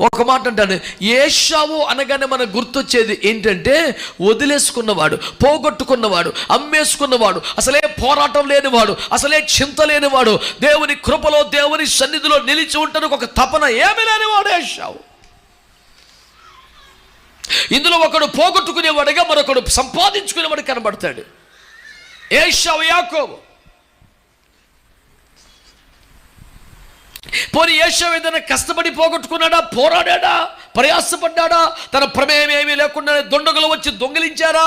ఒక మాట అంటాను ఏషావు అనగానే మనకు గుర్తొచ్చేది ఏంటంటే వదిలేసుకున్నవాడు పోగొట్టుకున్నవాడు అమ్మేసుకున్నవాడు అసలే పోరాటం లేనివాడు అసలే చింత లేనివాడు దేవుని కృపలో దేవుని సన్నిధిలో నిలిచి ఉంటానికి ఒక తపన ఏమి లేనివాడు ఏషావు. ఇందులో ఒకడు పోగొట్టుకునేవాడుగా మరొకడు సంపాదించుకునేవాడు కనబడతాడు. ఏషావు యాకోబు. పోనీ ఏషావు ఏదైనా కష్టపడి పోగొట్టుకున్నాడా? పోరాడాడా? ప్రయాసపడ్డాడా? తన ప్రమేయం ఏమీ లేకుండా దొండగులు వచ్చి దొంగిలించారా?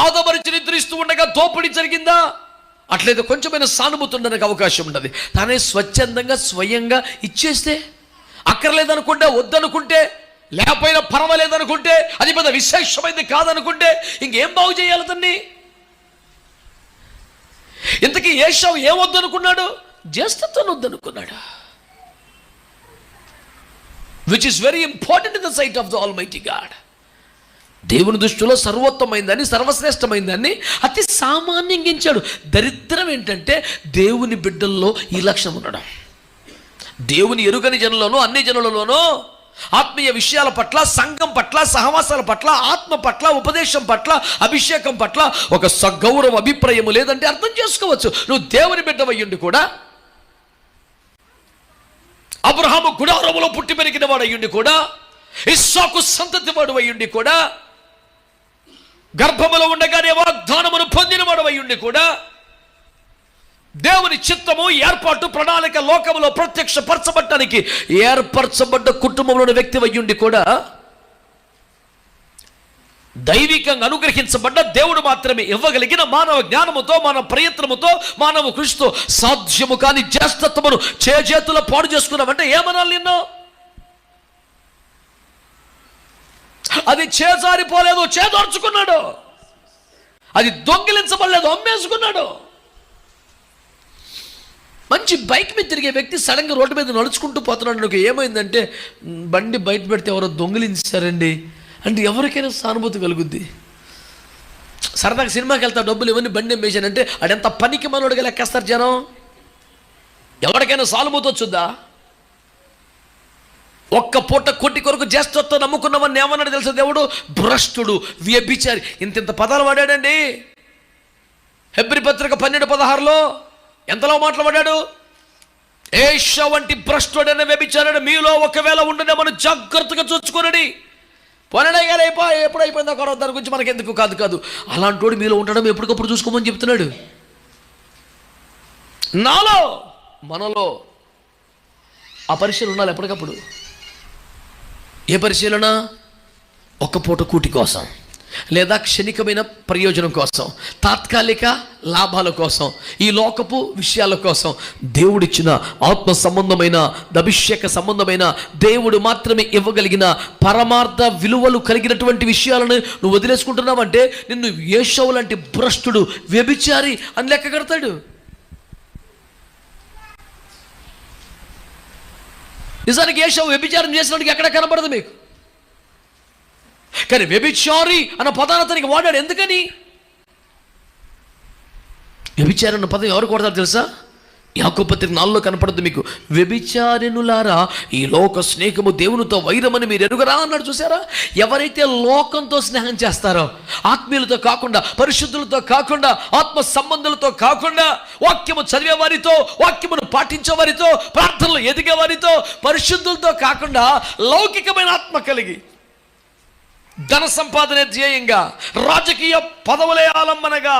ఆదమరిచి నిద్రిస్తూ ఉండగా దోపిడీ జరిగిందా? అట్లయితే కొంచెమైన సానుభూతి ఉండడానికి అవకాశం ఉండదు. తానే స్వచ్ఛందంగా స్వయంగా ఇచ్చేస్తే అక్కర్లేదనుకుంటే వద్దనుకుంటే లేకపోయినా పర్వాలేదనుకుంటే అది పెద్ద విశేషమైంది కాదనుకుంటే ఇంకేం బాగు చేయాలి తన్ని ఇంతకీ ఏషావు ఏం వద్దనుకున్నాడు జ్యేష్ఠత్వం వద్దనుకున్నాడు which is very important in the sight of the almighty God దేవుని దృష్టిలో సర్వోత్తమైందని సర్వశ్రేష్టమైందని అతి సామాన్యంగా ఇచ్చాడు దరిద్రం ఏంటంటే దేవుని బిడ్డల్లో ఈ లక్ష్యం ఉండడం. దేవుని ఎరుగని జనులను అన్ని జనులలోనూ ఆత్మీయ విషయాల పట్ల సంఘం పట్ల సహవాసాల పట్ల ఆత్మ పట్ల ఉపదేశం పట్ల అభిషేకం పట్ల ఒక సగౌరవ అభిప్రాయము లేదంటే అర్థం చేసుకోవచ్చు. నువ్వు దేవుని బిడ్డవయ్యుండి కూడా అబ్రహాము గుడారములో పుట్టి పెరిగిన వాడు అయ్యుండి కూడా ఇస్సాకు సంతతి వాడు అయ్యుండి కూడా గర్భములో ఉండగానే వాగ్దానమును పొందిన వాడు అయ్యుండి కూడా దేవుని చిత్తము ఏర్పాటు ప్రణాళిక లోకములో ప్రత్యక్షపరచబట్టడానికి ఏర్పరచబడ్డ కుటుంబంలోని వ్యక్తి అయ్యుండి కూడా దైవికంగా అనుగ్రహించబడ్డ దేవుడు మాత్రమే ఇవ్వగలిగిన మానవ జ్ఞానముతో మానవ ప్రయత్నముతో మానవ కృషితో సాధ్యము కాని జ్యేష్ఠత్వమును చేతుల పాడు చేసుకున్నామంటే ఏమనాలి నిన్ను? అది చేజారిపోలేదు చేదోర్చుకున్నాడు. అది దొంగిలించబడలేదు అమ్మేసుకున్నాడు. మంచి బైక్ మీద తిరిగే వ్యక్తి సడన్గా రోడ్డు మీద నడుచుకుంటూ పోతున్నాడు. నాకు ఏమైందంటే బండి బయట పెడితే ఎవరో దొంగిలించారండి. అంటే ఎవరికైనా సానుభూతి కలుగుద్ది. సరదాగా సినిమాకి వెళ్తా డబ్బులు ఇవన్నీ బండి అమ్మేశానంటే అడెంత పనికి మనోడిగా లెక్కేస్తారు జనం? ఎవరికైనా సానుభూతి వచ్చుద్దా? ఒక్క పూట కొట్టి కొరకు జ్యేష్ఠత్వం నమ్ముకున్నవన్నీ ఏమన్నాడు తెలుసు దేవుడు? భ్రష్టుడు వ్యభిచారి ఇంత ఇంత పదాలు వాడాడండి. హెబ్రి పత్రిక పన్నెండు పదహారులో ఎంతలో మాట్లాడాడు? ఏష వంటి భ్రష్టుడైన వ్యభిచారుడు మీలో ఒకవేళ ఉండనే మనం జాగ్రత్తగా చూసుకునడి పోనడే గారు అయిపో ఎప్పుడు అయిపోయిందో కూడా దాని గురించి మనకి ఎందుకు కాదు కాదు. అలాంటోడు మీలో ఉండడం ఎప్పటికప్పుడు చూసుకోమని చెప్తున్నాడు. నాలో మనలో ఆ పరిశీలన ఉండాలి ఎప్పటికప్పుడు. ఏ పరిశీలన? ఒక్క పూట కూటి కోసం. లేదా క్షణికమైన ప్రయోజనం కోసం తాత్కాలిక లాభాల కోసం ఈ లోకపు విషయాల కోసం దేవుడిచ్చిన ఆత్మ సంబంధమైన అభిషేక సంబంధమైన దేవుడు మాత్రమే ఇవ్వగలిగిన పరమార్థ విలువలు కలిగినటువంటి విషయాలను నువ్వు వదిలేసుకుంటున్నావంటే నిన్ను ఏషవు లాంటి భ్రష్టుడు వ్యభిచారి అని లెక్క కడతాడు. నిజానికి ఏషవు వ్యభిచారం చేసినట్టుగా ఎక్కడ కనబడదు మీకు? కానీ వ్యభిచారి అన్న పదాన్ని అతనికి వాడాడు. ఎందుకని? వ్యభిచారి అన్న పదం ఎవరు కొడతారు తెలుసా? యాకోపత్రిక నాలుగులో కనపడుతుంది మీకు. వ్యభిచారినులారా ఈ లోక స్నేహము దేవునితో వైరమని మీరు ఎరుగరా అన్నాడు చూసారా ఎవరైతే లోకంతో స్నేహం చేస్తారో ఆత్మీయులతో కాకుండా పరిశుద్ధులతో కాకుండా ఆత్మ సంబంధులతో కాకుండా వాక్యము చదివే వారితో వాక్యమును పాటించే వారితో ప్రార్థనలు ఎదిగే వారితో పరిశుద్ధులతో కాకుండా లౌకికమైన ఆత్మ కలిగి ధన సంపాదనే ధ్యేయంగా రాజకీయ పదవులే ఆలంబనగా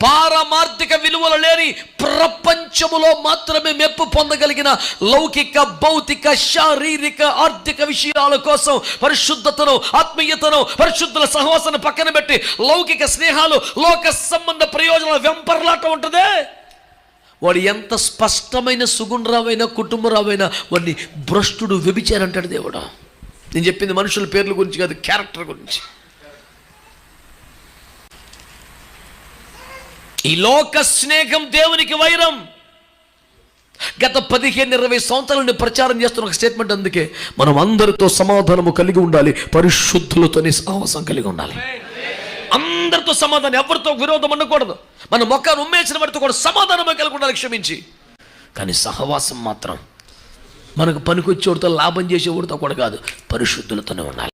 పారమార్థిక విలువలు లేని ప్రపంచములో మాత్రమే మెప్పు పొందగలిగిన లౌకిక భౌతిక శారీరక ఆర్థిక విషయాల కోసం పరిశుద్ధతను ఆత్మీయతను పరిశుద్ధుల సహవాసాన్ని పక్కన పెట్టి లౌకిక స్నేహాలు లోక సంబంధ ప్రయోజనాల వెంపర్లాట ఉంటుందే? వాడు ఎంత స్పష్టమైన సుగుణరావైనా కుటుంబరావైనా వాడిని భ్రష్టుడు వ్యభిచారంటాడు దేవుడు. నేను చెప్పింది మనుషుల పేర్ల గురించి కాదు క్యారెక్టర్ గురించి. ఈ లోక స్నేహం దేవునికి వైరం. గత పదిహేను ఇరవై సంవత్సరాల నుండి ప్రచారం చేస్తున్న ఒక స్టేట్మెంట్ అందుకే మనం అందరితో సమాధానము కలిగి ఉండాలి పరిశుద్ధులతోనే సహవాసం కలిగి ఉండాలి. అందరితో సమాధానం ఎవరితో విరోధం ఉండకూడదు. మన మొక్కను ఉమ్మేసిన వారితో కూడా సమాధానమే కలిగి ఉండాలి క్షమించి. కానీ సహవాసం మాత్రం మనకు పనికొచ్చేవాడితో లాభం చేసేవాడితో కూడా కాదు పరిశుద్ధులతోనే ఉండాలి.